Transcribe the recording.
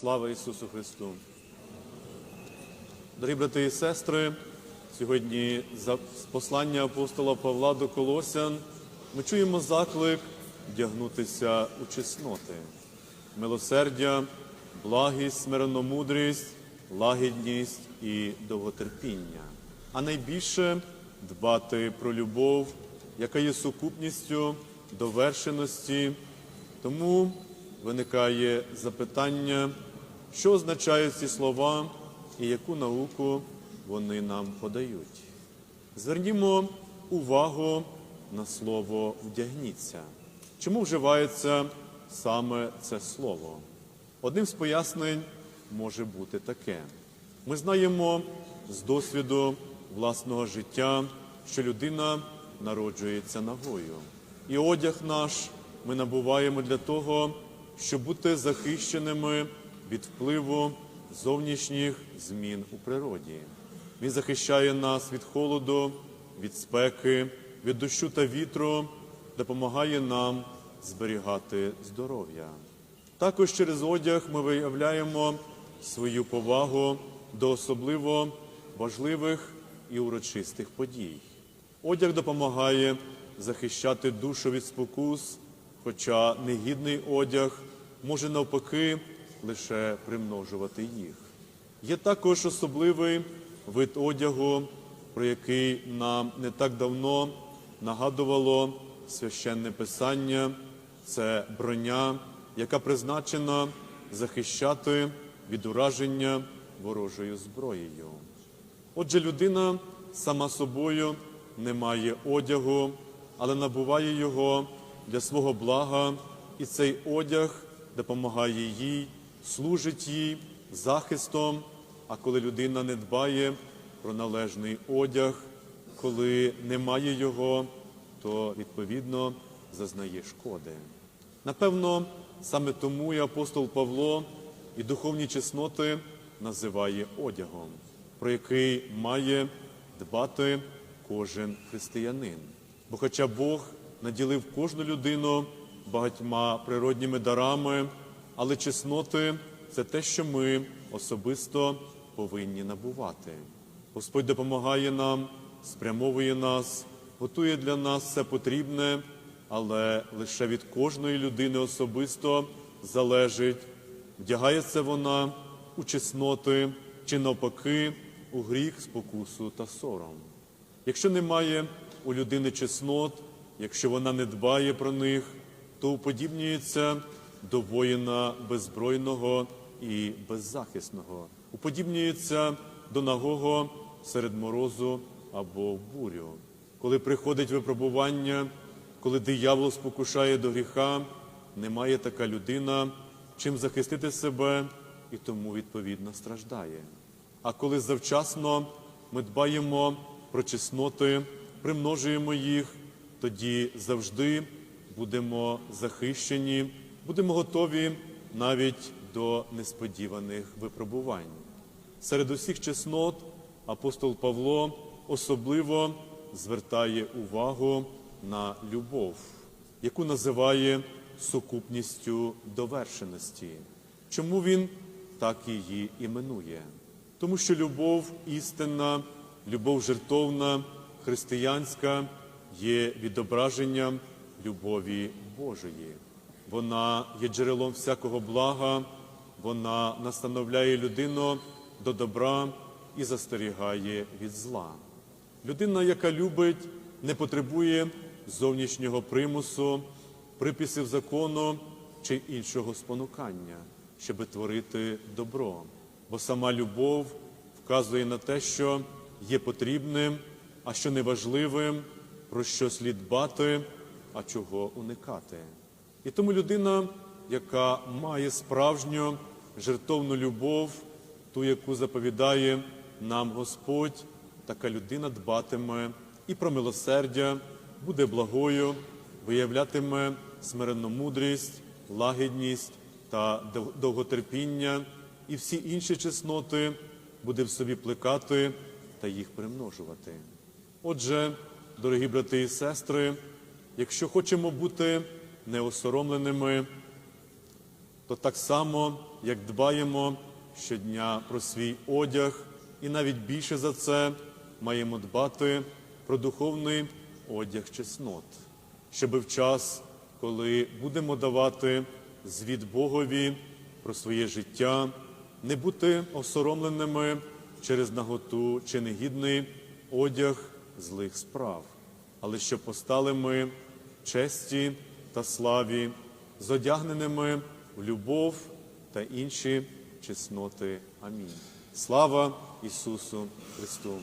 Слава Ісусу Христу! Дорогі брати і сестри, сьогодні за послання апостола Павла до Колосян ми чуємо заклик вдягнутися у чесноти, милосердя, благість, смиренномудрість, лагідність і довготерпіння, а найбільше дбати про любов, яка є сукупністю довершеності. Тому виникає запитання, що означають ці слова і яку науку вони нам подають. Звернімо увагу на слово вдягніться. Чому вживається саме це слово? Одним з пояснень може бути таке. Ми знаємо з досвіду власного життя, що людина народжується нагою. І одяг наш ми набуваємо для того, щоб бути захищеними від впливу зовнішніх змін у природі. Він захищає нас від холоду, від спеки, від дощу та вітру, допомагає нам зберігати здоров'я. Також через одяг ми виявляємо свою повагу до особливо важливих і урочистих подій. Одяг допомагає захищати душу від спокус, хоча негідний одяг може навпаки лише примножувати їх. Є також особливий вид одягу, про який нам не так давно нагадувало священне писання. Це броня, яка призначена захищати від ураження ворожою зброєю. Отже, людина сама собою не має одягу, але набуває його для свого блага, і цей одяг допомагає їй, служить їй захистом. А коли людина не дбає про належний одяг, коли немає його, то відповідно зазнає шкоди. Напевно, саме тому і апостол Павло і духовні чесноти називає одягом, про який має дбати кожен християнин. Бо, хоча Бог наділив кожну людину багатьма природніми дарами, але чесноти це те, що ми особисто повинні набувати. Господь допомагає нам, спрямовує нас, готує для нас все потрібне, але лише від кожної людини особисто залежить, вдягається вона у чесноти чи навпаки у гріх, спокусу та сором. Якщо немає у людини чеснот, якщо вона не дбає про них, то уподібнюється до воїна беззбройного і беззахисного, уподібнюється до нагого серед морозу або бурю. Коли приходить випробування, коли диявол спокушає до гріха, немає така людина, чим захистити себе і тому відповідно страждає. А коли завчасно ми дбаємо про чесноти, примножуємо їх, тоді завжди будемо захищені, будемо готові навіть до несподіваних випробувань. Серед усіх чеснот апостол Павло особливо звертає увагу на любов, яку називає сукупністю довершеності. Чому він так її іменує? Тому що любов істинна, любов жертовна, християнська є відображенням любові Божої. Вона є джерелом всякого блага, вона настановляє людину до добра і застерігає від зла. Людина, яка любить, не потребує зовнішнього примусу, приписів закону чи іншого спонукання, щоби творити добро. Бо сама любов вказує на те, що є потрібним, а що неважливим, про що слід дбати, а чого уникати. І тому людина, яка має справжню жертовну любов, ту, яку заповідає нам Господь, така людина дбатиме і про милосердя, буде благою, виявлятиме смиренну мудрість, лагідність та довготерпіння, і всі інші чесноти буде в собі плекати та їх примножувати. Отже, дорогі брати і сестри, якщо хочемо бути неосоромленими, то так само, як дбаємо щодня про свій одяг, і навіть більше за це маємо дбати про духовний одяг чеснот, щоб в час, коли будемо давати звіт Богові про своє життя, не бути осоромленими через наготу чи негідний одяг злих справ, але щоб постали ми честі та славі, зодягненими в любов та інші чесноти. Амінь. Слава Ісусу Христу!